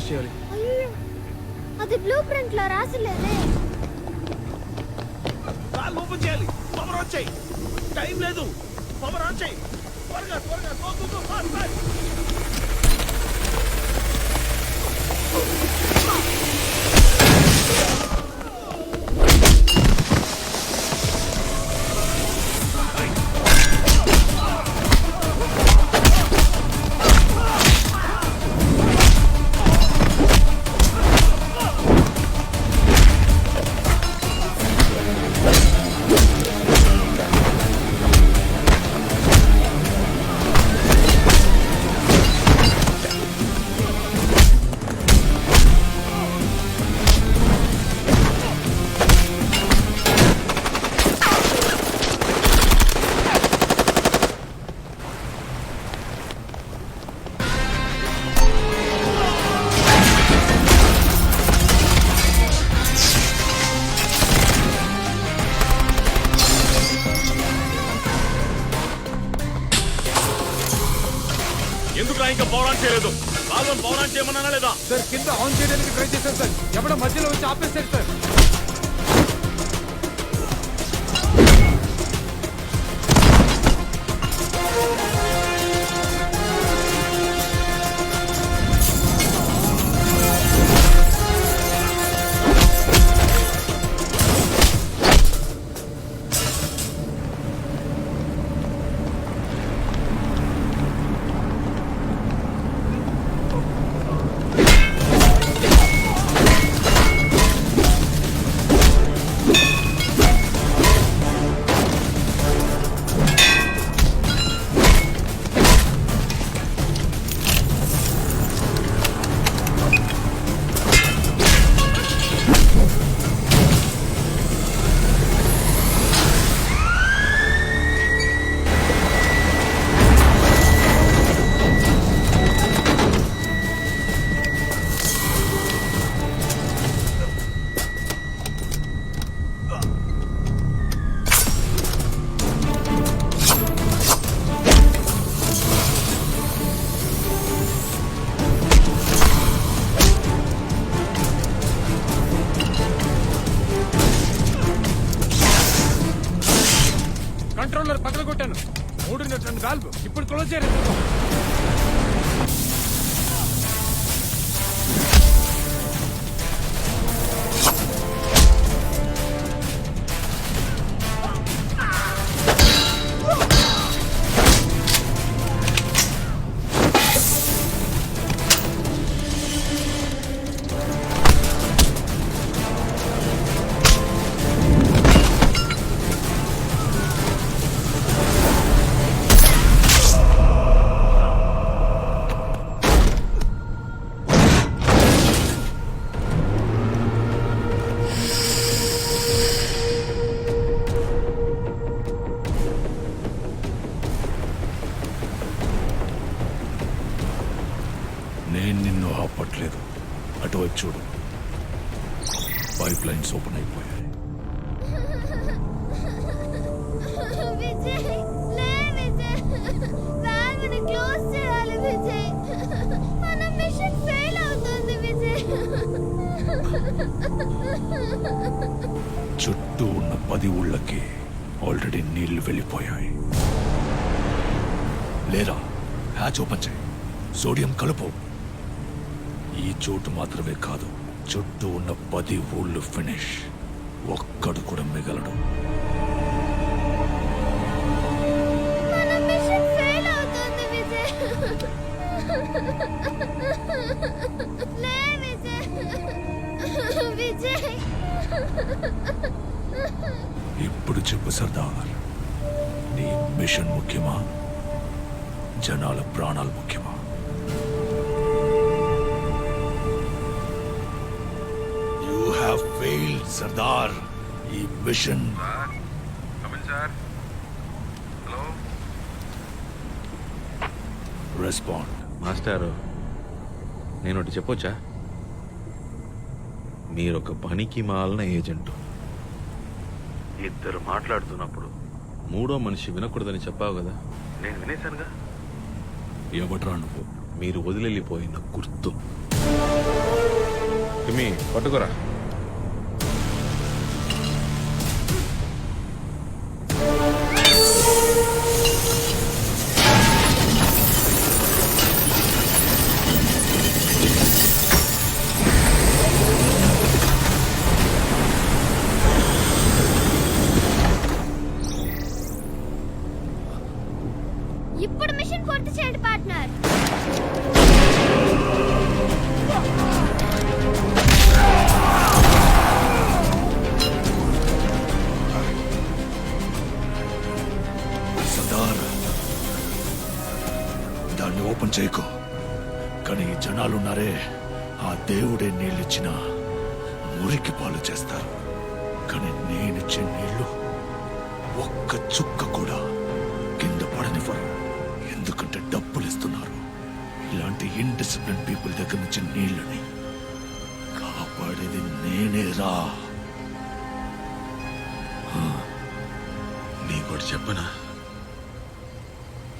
Close చేయాలి. అది blue ప్రింట్లో రాసలేదే. కాళ్ళు ఓపెన్ చేయాలి. పవర్ ఆన్ చేయి టైం లేదు. పవర్ ఆన్ చేయి త్వరగా. త్వరగా go, go, fast, fast. చేయమన్నా లేదా? సార్ కింద ఆన్ చేయడానికి ట్రై చేశాను సార్. ఎవడ మధ్యలో వచ్చి ఆపేశారు సార్. పైప్ లైన్స్ ఓపెన్ అయిపోయాయి. చుట్టూ ఉన్న పది ఊళ్ళకి ఆల్రెడీ నీళ్ళు వెళ్ళిపోయాయి. లేరా హ్యాచ్ ఓపెన్ చేయి. సోడియం కలుపు. ఈ చోటు మాత్రమే కాదు చుట్టూ ఉన్న పది ఊళ్ళు ఫినిష్ ఒక్కడు కూడా మిగలడు. ఇప్పుడు చెప్పు సర్దార్. నీ మిషన్ ముఖ్యమా? జనాల ప్రాణాలు ముఖ్యమా? ఫెయిల్డ్ సర్దార్ ఈ mission come in sir hello respond మాస్టారు నేను ఒకటి చెప్పొచ్చా? మీరొక పనికి మాలిన ఏజెంటు. ఇద్దరు మాట్లాడుతున్నప్పుడు. మూడో మనిషి వినకూడదని చెప్పావు కదా? నేను వినేశానుగా. ఎవట్రా నువ్వు? మీరు వదిలెళ్ళిపోయిన గుర్తు. పట్టుకోరా. దాన్ని ఓపెన్ చేయకు. కానీ ఈ జనాలున్నారే ఆ దేవుడే నీళ్ళిచ్చిన మురికి పాలు చేస్తారు. కానీ నేనిచ్చే నీళ్ళు ఒక్క చుక్క కూడా కింద పడనివ్వరు. ఎందుకంటే డబ్బులు ఇస్తున్నారు ఇలాంటి ఇండిసిప్లిన్ పీపుల్ దగ్గర నుంచి నీళ్ళని కాపాడేది నేనే రా. కూడా చెప్పనా?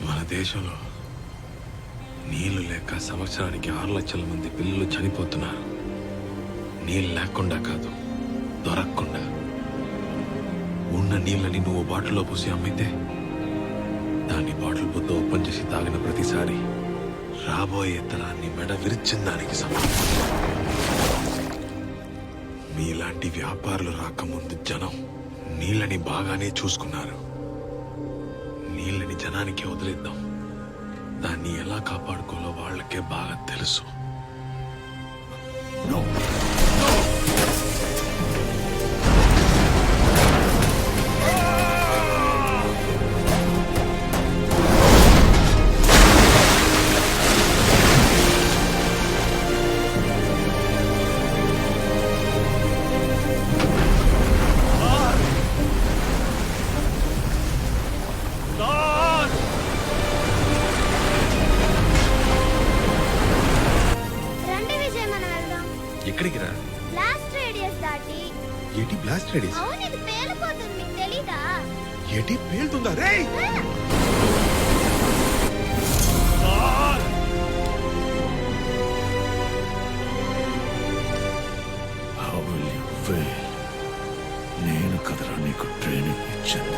మన దేశంలో నీళ్ళు లేక సంవత్సరానికి ఆరు లక్షల మంది పిల్లలు చనిపోతున్నారు. నీళ్ళు లేకుండా కాదు దొరకకుండా. ఉన్న నీళ్ళని నువ్వు బాటిల్లో పోసి అమ్మితే దాన్ని బాటిల్ బుద్ధ ఓపెన్ చేసి తాగిన ప్రతిసారి రాబోయే తరాన్ని మెడ విరిచిన దానికి సమానం. మీలాంటి వ్యాపారులు రాకముందు జనం నీళ్ళని బాగానే చూసుకున్నారు. నీళ్ళని జనానికి వదిలేద్దాం. దాన్ని ఎలా కాపాడుకోవాలో వాళ్ళకే బాగా తెలుసు. ఏటి? పేలుతుందా? రే నేను కదరా నీకు ట్రైనింగ్ ఇచ్చింది.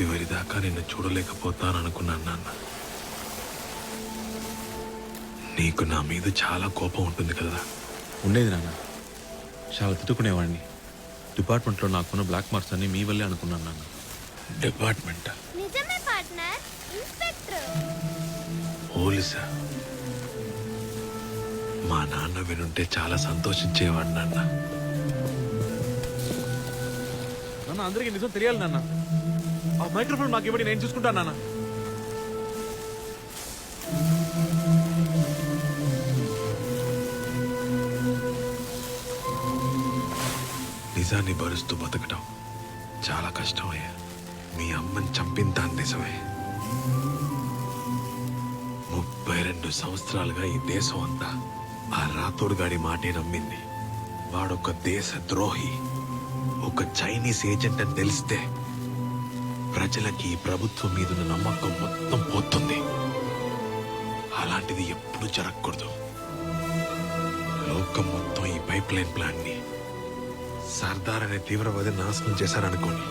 చివరి దాకా నిన్ను చూడలేకపోతాననుకున్నాను నాన్న. నీకు నా మీద చాలా కోపం ఉంటుంది కదా. ఉండేది నాన్న. చాలా తిట్టుకునేవాడిని. డిపార్ట్మెంట్లో నాకున్న బ్లాక్ మార్క్స్ అన్ని మీ వల్లే అనుకున్నాను నాన్న. డిపార్ట్మెంట్? నిజమే పార్ట్నర్. ఇన్స్పెక్టర్. పోలీసా? మా నాన్న వినుంటే చాలా సంతోషించేవాడు నాన్న. నాన్న అందరికీ నిజం తెలియాలి నాన్న. ఆ మైక్రోఫోన్ నాకు ఇవ్వండి నేను చూసుకుంటాను నాన్న. నిజాన్ని భరుస్తూ బతకటం చాలా కష్టమయ్యా. మీ అమ్మని చంపిందా నిజమే. ముప్పై రెండు సంవత్సరాలుగా ఈ దేశం అంతా ఆ రాతోడుగాడి మాటే నమ్మింది. వాడొక దేశ ద్రోహి ఒక చైనీస్ ఏజెంట్ అని తెలిస్తే ప్రజలకి ప్రభుత్వం మీదున్న నమ్మకం మొత్తం పోతుంది. అలాంటిది ఎప్పుడు జరగకూడదు. లోకం మొత్తం ఈ పైప్ లైన్ ప్లాన్ని సర్దార్ అనే తీవ్రవాది నాశనం చేశారనుకోని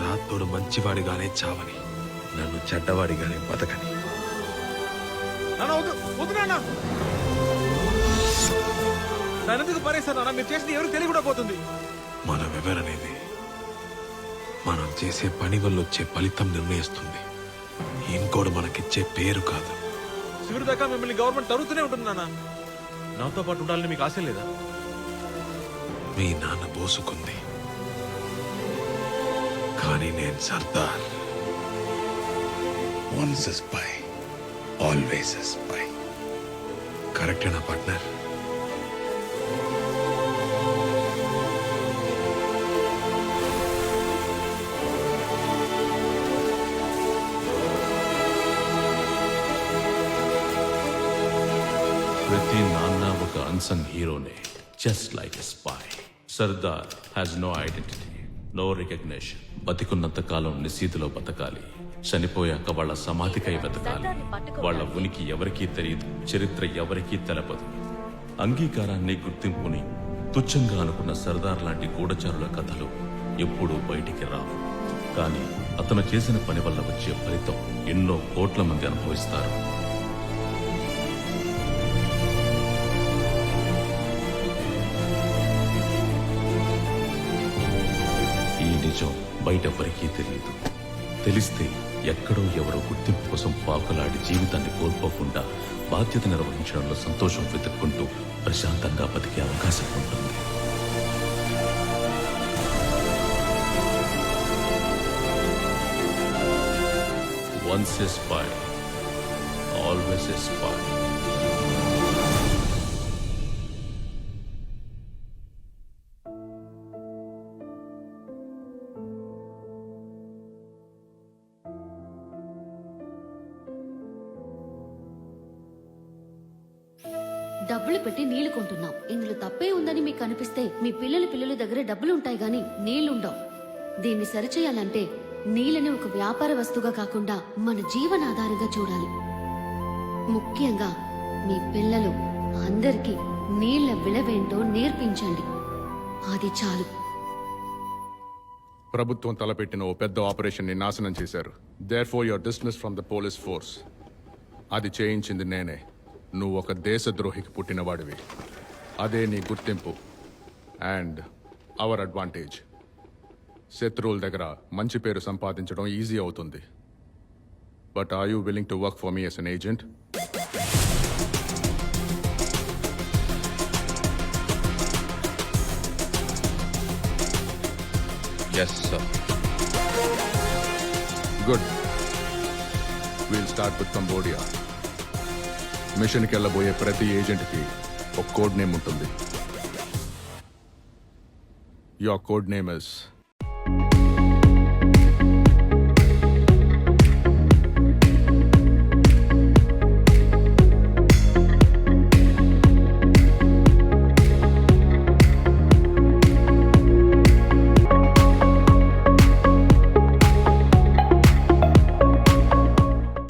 రాతోడు మంచివాడిగానే చావని నన్ను చెడ్డవాడిగానే బతకని. నాన్న ఎందుకు పరేశారు మీరు చేసింది ఎవరికి తెలియకుండా పోతుంది. మనం ఎవరనేది మనం చేసే పని వల్ల వచ్చే ఫలితం నిర్ణయిస్తుంది. ఇంకోడు మనకిచ్చే పేరు కాదు. చివరి దాకా మిమ్మల్ని గవర్నమెంట్ తరుగుతూనే ఉంటుంది నాన్న. నాతో పాటు ఉండాలని మీకు ఆశ లేదా? మీ నాన్న పోసుకుంది కానీ నేను Sardar. Once spy always spy కరెక్టేనా పార్ట్నర్ అన్సంగ్ హీరోనే just like a spy Sardar has no identity no recognition బతికున్నంత కాలం నిశీతిలో బతకాలి. చనిపోయాక వాళ్ళ సమాధికై బతకాలి వాళ్ళ ఉనికి ఎవరికీ తెలియదు చరిత్ర ఎవరికీ తెలపదు. అంగీకారాన్ని గుర్తింపుని తుచ్చంగా అనుకున్న సర్దార్ లాంటి గూఢచారుల కథలు ఎప్పుడూ బయటికి రావు. కానీ అతను చేసిన పని వల్ల వచ్చే ఫలితం ఎన్నో కోట్ల మంది అనుభవిస్తారు. నిజం బయటెవ్వరికీ తెలియదు తెలిస్తే ఎక్కడో ఎవరో గుర్తింపు కోసం పాకులాడి జీవితాన్ని కోల్పోకుండా బాధ్యత నిర్వహించడంలో సంతోషం వెతుక్కుంటూ ప్రశాంతంగా బతికే అవకాశం ఉంటుంది. Once a spy always a spy డబ్బులు పెట్టి నీళ్ళు కొంటున్నాం. ఇందులో తప్పే ఉందని మీకు అనిపిస్తే మీ పిల్లల పిల్లల దగ్గర డబ్బులు ఉంటాయి గాని నీళ్ళుండవు. దీన్ని సరిచేయాలంటే నీళ్ళని ఒక వ్యాపార వస్తువుగా కాకుండా మన జీవనాధారంగా చూడాలి. ముఖ్యంగా మీ పిల్లలు అందరికీ నీళ్ళ విలువేంటో నేర్పించండి. అది చాలు. ప్రభుత్వం తలపెట్టిన ఓ పెద్ద ఆపరేషన్ని నాశనం చేశారు. There for your dismiss from the police force అది చేయించింది నేనే. నువ్వు ఒక దేశద్రోహికి పుట్టినవాడివి. అదే నీ గుర్తింపు. And our advantage. శత్రువుల దగ్గర మంచి పేరు సంపాదించడం ఈజీ అవుతుంది. But are you willing to work for me as an agent? Yes sir good we'll start with Cambodia మిషన్కి వెళ్ళబోయే ప్రతి ఏజెంట్కి ఒక కోడ్ నేమ్ ఉంటుంది. Your code name is